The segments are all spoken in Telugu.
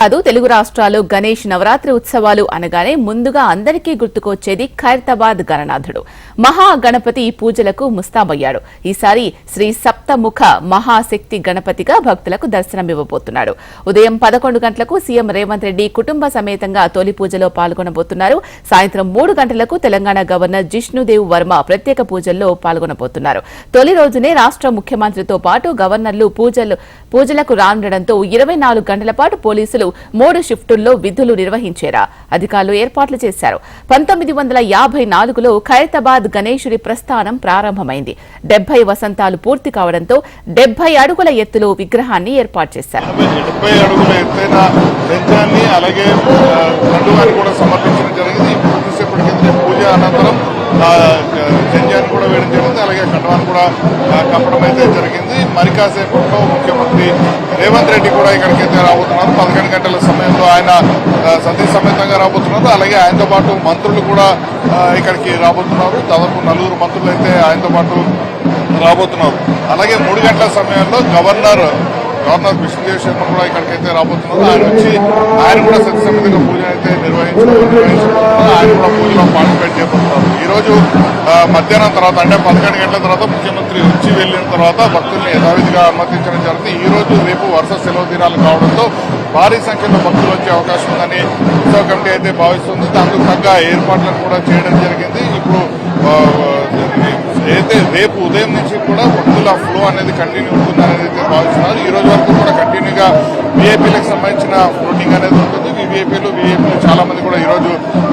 కాదు తెలుగు రాష్ట్రాలు గణేష్ నవరాత్రి ఉత్సవాలు అనగానే ముందుగా అందరికీ గుర్తుకొచ్చేది ఖైరతాబాద్ గణనాథుడు. మహా గణపతి పూజలకు ముస్తాబయ్యాడు. ఈసారి శ్రీ సప్తముఖ మహాశక్తి గణపతిగా భక్తులకు దర్శనమివ్వబోతున్నాడు ఉదయం పదకొండు గంటలకు సీఎం రేవంత్ రెడ్డి కుటుంబ సమేతంగా తొలి పూజలో పాల్గొనబోతున్నారు. సాయంత్రం మూడు గంటలకు తెలంగాణ గవర్నర్ జిష్ణుదేవ్ వర్మ ప్రత్యేక పూజల్లో పాల్గొనబోతున్నారు. తొలి రోజునే రాష్ట్ర ముఖ్యమంత్రితో పాటు గవర్నర్లు పూజలు పూజలకు రానుండడంతో ఇరవై నాలుగు గంటల పాటు పోలీసులు మూడు షిఫ్టుల్లో విధులు నిర్వహించేరా. అధికారులు ఏర్పాట్లు చేశారు. పంతొమ్మిది వందల యాభై నాలుగులో ఖైరతాబాద్ గణేశుడి ప్రస్థానం ప్రారంభమైంది. డెబ్బై వసంతాలు పూర్తి కావడంతో డెబ్బై అడుగుల ఎత్తులో విగ్రహాన్ని ఏర్పాటు చేశారు. పూజ అనంతరం జంజాన్ని కూడా వేయడం జరిగింది. అలాగే కండువాన్ని కూడా కప్పడం అయితే జరిగింది. మరి కాసేపట్లో ముఖ్యమంత్రి రేవంత్ రెడ్డి కూడా ఇక్కడికి అయితే రాబోతున్నారు. పదకొండు గంటల సమయంలో ఆయన సంధి సతీ సమేతంగా రాబోతున్నారు. అలాగే ఆయనతో పాటు మంత్రులు కూడా ఇక్కడికి రాబోతున్నారు. దాదాపు నలుగురు మంత్రులు అయితే ఆయనతో పాటు రాబోతున్నారు. అలాగే మూడు గంటల సమయంలో గవర్నర్ గవర్నర్ విష్ణుదేవ్ కూడా ఇక్కడికైతే రాబోతున్నారు. ఆయన వచ్చి ఆయన కూడా సత్య పూజ అయితే నిర్వహించుకుంటున్నారు ఆయన కూడా పూజలో పార్టిసిపేట్ చేయబోతున్నారు. ఈరోజు మధ్యాహ్నం తర్వాత అంటే పదకొండు గంటల తర్వాత ముఖ్యమంత్రి వచ్చి వెళ్ళిన తర్వాత భక్తుల్ని యథావిధిగా అనుమతించడం జరిగింది. ఈ రోజు రేపు వరుస సెలవు దినాలు కావడంతో భారీ సంఖ్యలో భక్తులు వచ్చే అవకాశం ఉందని ఉత్సవ కమిటీ అయితే భావిస్తుంది. దానికి తగ్గ ఏర్పాట్లను కూడా చేయడం జరిగింది. ఇప్పుడు అయితే రేపు ఉదయం నుంచి కూడా భక్తుల ఫ్లో అనేది కంటిన్యూ ఉంటుంది అనేది అయితే భావిస్తున్నారు. ఈ రోజు వరకు కూడా కంటిన్యూగా విఐపీలకు సంబంధించిన ఫ్లోటింగ్ అనేది ఉంటుంది. బీజేపీలు బీజేపీలు చాలామంది కూడా ఈ రోజు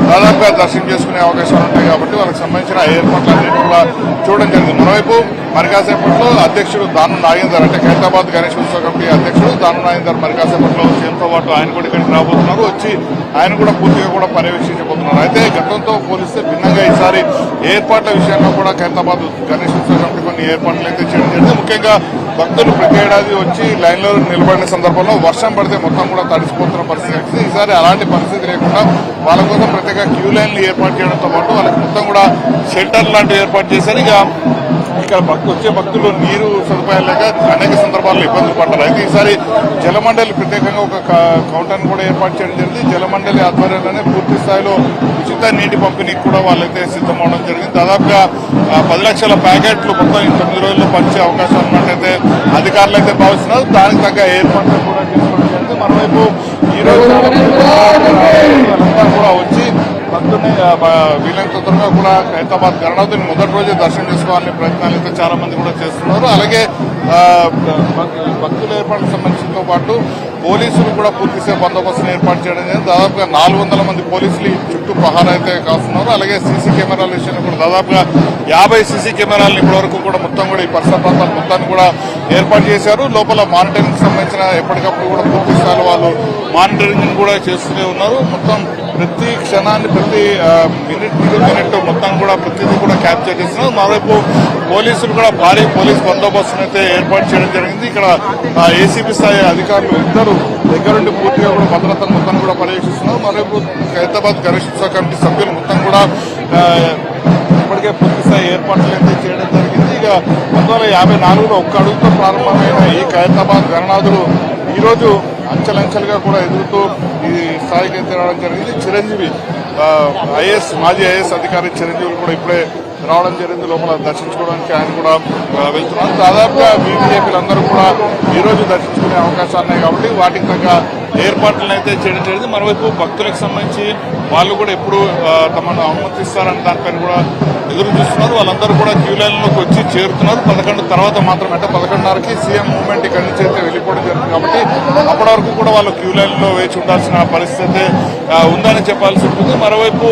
దాదాపుగా దర్శనం చేసుకునే అవకాశాలు ఉంటాయి కాబట్టి వాళ్ళకి సంబంధించిన ఏర్పాట్లు అన్నింటి కూడా చూడడం జరిగింది. మరోవైపు మరికాసేపట్లో అధ్యక్షుడు దాను నాగేందర్ అంటే ఖైరతాబాద్ గణేష్ ఉత్సవ కమిటీ అధ్యక్షుడు దాను నాగేందర్ మరికాసేపట్లో సీఎంతో పాటు ఆయన కూడా ఇక్కడికి రాబోతున్నారు. వచ్చి ఆయన కూడా పూర్తిగా కూడా పర్యవేక్షించబోతున్నారు. అయితే గతంతో పోలిస్తే భిన్నంగా ఈసారి ఏర్పాట్ల విషయంలో కూడా ఖైరతాబాద్ గణేష్ ఉత్సవ కమిటీ కొన్ని ఏర్పాట్లు అయితే చేయడం జరిగింది. ముఖ్యంగా భక్తులు ప్రతి ఏడాది వచ్చి లైన్లో నిలబడిన సందర్భంలో వర్షం పడితే మొత్తం కూడా తడిసిపోతున్న పరిస్థితి వచ్చింది ఈసారి అలాంటి పరిస్థితి లేకుండా వాళ్ళ కోసం ప్రత్యేక క్యూ లైన్లు ఏర్పాటు చేయడంతో పాటు వాళ్ళకి మొత్తం కూడా షెల్టర్ లాంటివి ఏర్పాటు చేశారు. ఇక ఇక్కడ భక్తులు వచ్చే భక్తులు నీరు సదుపాయాలు లేక అనేక సందర్భాల్లో ఇబ్బందులు పడ్డారు. అయితే ఈసారి జలమండలి ప్రత్యేకంగా ఒక క- కూడా ఏర్పాటు చేయడం జరిగింది. జలమండలి ఆధ్వర్యంలోనే పూర్తి స్థాయిలో ఉచిత నీటి పంపిణీకి కూడా వాళ్ళైతే సిద్ధం అవడం జరిగింది. దాదాపుగా పది లక్షల ప్యాకెట్లు మొత్తం ఈ తొమ్మిది రోజుల్లో పంచే అవకాశం ఉన్నట్టయితే అధికారులు అయితే భావిస్తున్నారు. దానికి తగ్గ ఏర్పాట్లు కూడా చేసుకోవడం జరిగింది. మరోవైపు ఈ రోజు వాళ్ళంతా కూడా వచ్చి భక్తుని వీలైనంత తొందరగా కూడా హైదరాబాద్ గణనాథుని మొదటి రోజే దర్శనం చేసుకోవాలనే ప్రయత్నాలు అయితే చాలా మంది కూడా చేస్తున్నారు. అలాగే భక్తుల ఏర్పాటుకు సంబంధించినతో పాటు పోలీసులు కూడా పూర్తిసే బందోబస్తును ఏర్పాటు చేయడం జరిగింది. దాదాపుగా నాలుగు వందల మంది పోలీసులు ఈ చుట్టూ ప్రహారం అయితే కాస్తున్నారు. అలాగే సీసీ కెమెరాల విషయంలో కూడా దాదాపుగా యాభై సీసీ కెమెరాలను ఇప్పటివరకు కూడా మొత్తం కూడా ఈ పరిసర ప్రాంతాలు మొత్తాన్ని కూడా ఏర్పాటు చేశారు. లోపల మానిటరింగ్ సంబంధించిన ఎప్పటికప్పుడు కూడా పూర్తి స్థాయిలో వాళ్ళు మానిటరింగ్ కూడా చేస్తూనే ఉన్నారు. మొత్తం ప్రతి క్షణాన్ని ప్రతి మినిట్ మినిట్ మొత్తం కూడా ప్రతిదీ కూడా క్యాప్చర్ చేస్తున్నారు మరోవైపు పోలీసులు కూడా భారీ పోలీస్ బందోబస్తును అయితే ఏర్పాటు చేయడం జరిగింది. ఇక్కడ ఏసీబీ స్థాయి అధికారులు ఇద్దరు దగ్గరుండి పూర్తిగా కూడా భద్రతను మొత్తం కూడా పర్యవేక్షిస్తున్నారు. మరోవైపు హైదరాబాద్ గణేష్ ఉత్సవ కమిటీ సభ్యులు మొత్తం కూడా ఇప్పటికే పూర్తి స్థాయి ఏర్పాట్లు అయితే చేయడం జరిగింది. ఇక పంతొమ్మిది వందల యాభై నాలుగులో ఒక్క అడుగుతో ప్రారంభమైన ఈ ఖైరతాబాద్ గణనాథులు ఈరోజు అంచెలంచెలుగా కూడా ఎదుగుతూ ఈ స్థాయికి అయితే రావడం జరిగింది. చిరంజీవి ఐఏఎస్ మాజీ ఐఏఎస్ అధికారి చిరంజీవులు కూడా ఇప్పుడే రావడం జరిగింది. లోపల దర్శించుకోవడానికి ఆయన కూడా వెళ్తున్నారు. దాదాపుగా బీజేపీలందరూ కూడా ఈరోజు దర్శించుకునే అవకాశాలు ఉన్నాయి కాబట్టి వాటికి తగ్గ ఏర్పాట్లను అయితే చేయడం జరిగింది. మరోవైపు భక్తులకు సంబంధించి వాళ్ళు కూడా ఎప్పుడు తమను అనుమతిస్తారని దానిపైన కూడా ఎదురు చూస్తున్నారు. వాళ్ళందరూ కూడా క్యూ లైన్లోకి వచ్చి చేరుతున్నారు. పదకొండు తర్వాత మాత్రమే అంటే పదకొండున్నరకి సీఎం మూవ్మెంట్ ఇక్కడి నుంచి అయితే వెళ్ళిపోవడం జరిగింది కాబట్టి అప్పటి వరకు కూడా వాళ్ళు క్యూ లైన్లో వేచి ఉండాల్సిన పరిస్థితి అయితే ఉందని చెప్పాల్సి ఉంటుంది. మరోవైపు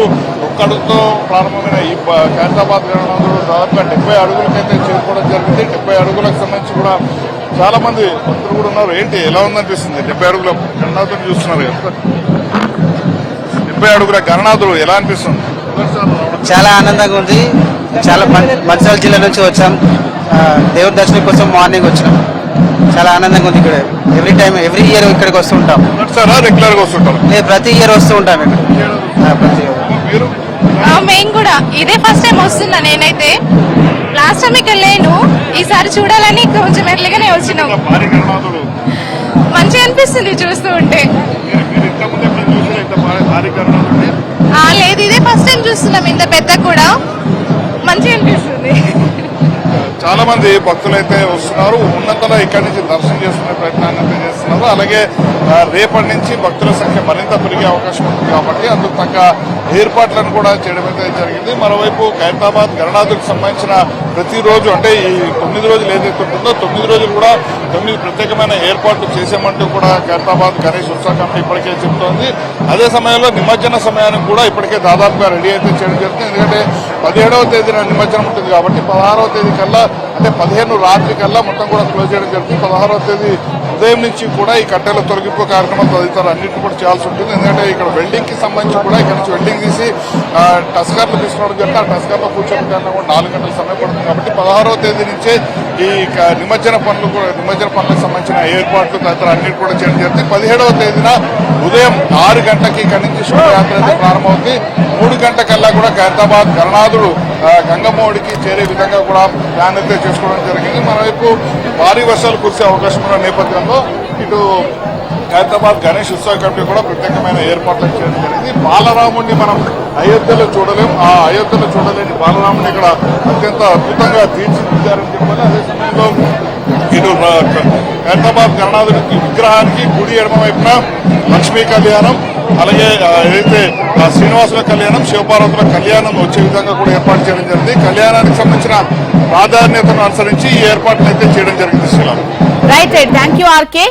ఒక్కడుతో ప్రారంభమైన ఈ ఖైరతాబాద్ గ్రామంలో దాదాపుగా డెబ్బై అడుగులకైతే చేరుకోవడం జరిగింది. డెబ్బై అడుగులకు సంబంధించి కూడా చాలా మంది భక్తులు కూడా ఉన్నారు. ఏంటి ఎలా ఉందనిపిస్తుంది? డెబ్బై అడుగుల గణనాథుడు చూస్తున్నారు డెబ్బై అడుగుల గణనాథుడు ఎలా అనిపిస్తుంది? చాలా ఆనందంగా ఉంది. చాలా మంచి మంచిర్యాల జిల్లా నుంచి వచ్చాం. దేవుడి దర్శనం కోసం మార్నింగ్ వచ్చినాం. చాలా ఆనందంగా ఉంది ఇక్కడ. ఎవ్రీ టైం ఎవ్రీ ఇయర్ ఇక్కడికి వస్తుంటాం ఉంటాం. రెగ్యులర్గా వస్తుంటాం ప్రతి ఇయర్ వస్తూ ఉంటాం ఇక్కడ. మేము కూడా. ఇదే ఫస్ట్ టైం వస్తున్నా నేనైతే. లాస్ట్ టైం ఇక్కడ లేను. ఈసారి చూడాలని కొంచెం ఎర్లీగానే వచ్చినాం. మంచిగా అనిపిస్తుంది చూస్తూ ఉంటే. లేదు ఇదే ఫస్ట్ టైం చూస్తున్నాం ఇంత పెద్ద కూడా. మంచిగా అనిపిస్తుంది. చాలా మంది భక్తులైతే వస్తున్నారు. ఉన్నతలో ఇక్కడి నుంచి దర్శనం చేసుకునే ప్రయత్నాన్ని అయితే చేస్తున్నారు. అలాగే రేపటి నుంచి భక్తుల సంఖ్య మరింత పెరిగే అవకాశం ఉంది కాబట్టి అందుకు తగ్గ ఏర్పాట్లను కూడా చేయడం అయితే జరిగింది. మరోవైపు ఖైరతాబాద్ గరణాథులకు సంబంధించిన ప్రతిరోజు అంటే ఈ తొమ్మిది రోజులు ఏదైతే ఉంటుందో తొమ్మిది రోజులు కూడా తొమ్మిది ప్రత్యేకమైన ఏర్పాట్లు చేసామంటూ కూడా ఖైరతాబాద్ గణేష్ ఉత్సవ కమిటీ ఇప్పటికే చెబుతోంది. అదే సమయంలో నిమజ్జన సమయానికి కూడా ఇప్పటికే దాదాపుగా రెడీ అయితే చేయడం జరుగుతుంది. ఎందుకంటే పదిహేడవ తేదీన నిమజ్జనం ఉంటుంది కాబట్టి పదహారవ తేదీ కల్లా అంటే పదిహేను రాత్రి కల్లా మొత్తం కూడా క్లోజ్ చేయడం జరుగుతుంది. పదహారవ తేదీ ఉదయం నుంచి కూడా ఈ కట్టెల తొలగింపు కార్యక్రమం తదితర అన్నింటి కూడా చేయాల్సి ఉంటుంది. ఎందుకంటే ఇక్కడ వెల్డింగ్కి సంబంధించి కూడా ఇక్కడ నుంచి వెల్డింగ్ తీసి ఆ, టస్కర్లు తీసుకోవడం జరిగింది ఆ టస్కర్లో కూర్చోవడం కూడా నాలుగు గంటల సమయం పడుతుంది. కాబట్టి పదహారవ తేదీ నుంచే ఈ క- నిమజ్జన పనులు కూడా నిమజ్జన పనులకు సంబంధించిన ఏర్పాట్లు తదితర అన్నిటి కూడా చేయడం జరుగుతుంది పదిహేడవ తేదీన ఉదయం ఆరు గంటకి ఇక్కడి నుంచి శోభయాత్ర అయితే ప్రారంభమవుతుంది. మూడు గంటకల్లా కూడా ఖైరతాబాద్ గణనాథుడు ఆ, గంగమ్మోడికి చేరే విధంగా కూడా ప్లాన్ అయితే చేసుకోవడం జరిగింది. మరోవైపు భారీ వర్షాలు కురిసే అవకాశం ఉన్న నేపథ్యంలో ఇటు ఖైరతాబాద్ గణేష్ ఉత్సవ కమిటీ కూడా ప్రత్యేకమైన ఏర్పాట్లు చేయడం జరిగింది. బాలరాముడిని మనం అయోధ్యలో చూడలేం. ఆ అయోధ్యలో చూడలేని బాలరాముడిని ఇక్కడ అత్యంత అద్భుతంగా తీర్చిదిద్దారని చెప్పాలి. అదే సమయంలో ఇటు ఖైరతాబాద్ గణనాథుడికి విగ్రహానికి గుడి ఎడమ వైపున లక్ష్మీ కళ్యాణం అలాగే ఏదైతే ఆ, శ్రీనివాసుల కళ్యాణం శివపార్వతుల కళ్యాణం వచ్చే విధంగా కూడా ఏర్పాటు చేయడం జరిగింది. కళ్యాణానికి సంబంధించిన ప్రాధాన్యతను అనుసరించి ఈ ఏర్పాట్లు అయితే చేయడం జరిగింది Sriram. Right right thank you RK